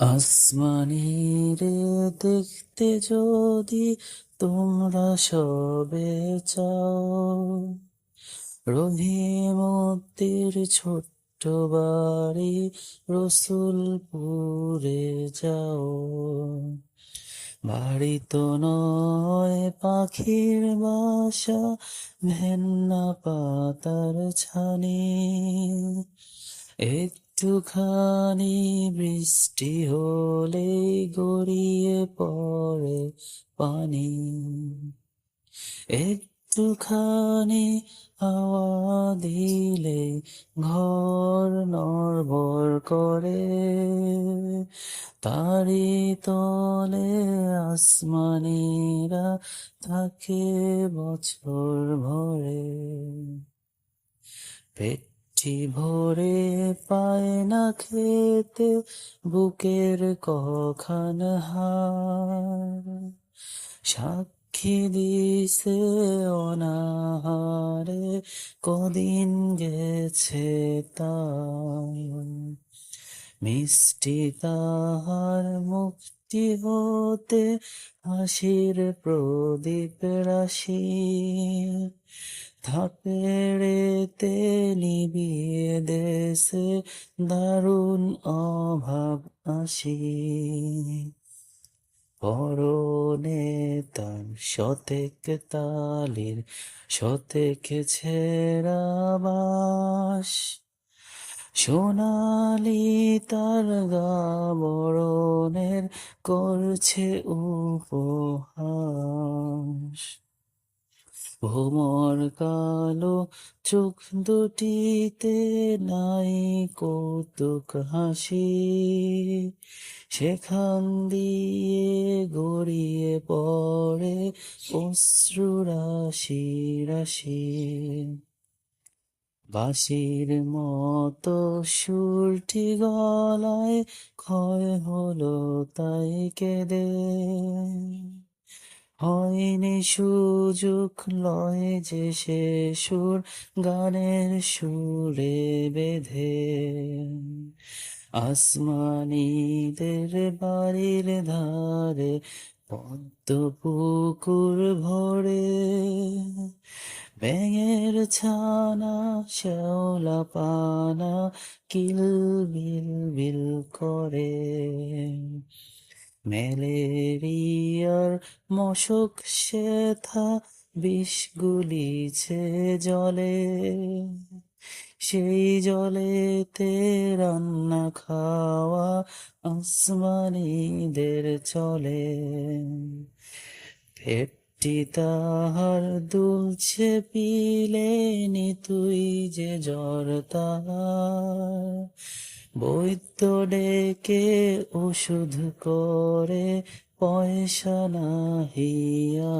আসমানিরে দেখতে যদি তোমরা সবে চাও রহিমদ্দির ছোট্ট বাড়ি রসুলপুরে যাও। বাড়ি তো নয়, পাখির বাসা ভেন্না পাতার ছানি। একটুখানি বৃষ্টি হলে গড়িয়ে পড়ে পানি। একটুখানি হাওয়া দিলে ঘর নড়বড় করে। তারি তলে আসমানিরা থাকে বছর ভরে। পেটটি ভরে পায় না খেতে, বুকের কখান সাক্ষী দিছে অনাহারে, কদিন গেছে তার মিষ্টি তাহার মুক্তি হতে, হাসির প্রদীপ রাশি। থাপেড়েতে নিবিয়ে দেশে দারুণ অভাব আসি। পরনে তার শতেক তালির শতেক ছেঁড়া বাস সোনালি তার গা বরণের করছে উপহাস। ভোমর কালো চোখ দুটিতে নাই কৌতুক হাসি। সেখান দিয়ে গড়িয়ে পড়ে অশ্রু রাশি রাশি। বাঁশির মতো সুরটি গলায় ক্ষয় হলো তাই কেঁদে। হয়নি সুযোগ, লয় যে সে সুর, গানের সুরে বেঁধে। আসমানিদের বাড়ির ধারে, পদ্ম পুকুর ভরে। ব্যাঙের ছানা, শ্যাওলা পানা কিল বিল বিল করে। ম্যালেরিয়ার মশক শেথা বিষ গুলিছে জলে। সেই জলেতে রান্না খাওয়া আসমানিদের চলে। পেটটি তাহার দুলছে পিলে তুই যে জ্বর তাহার। বৈদ্য ডেকে ওষুধ করে পয়সা নাহিয়া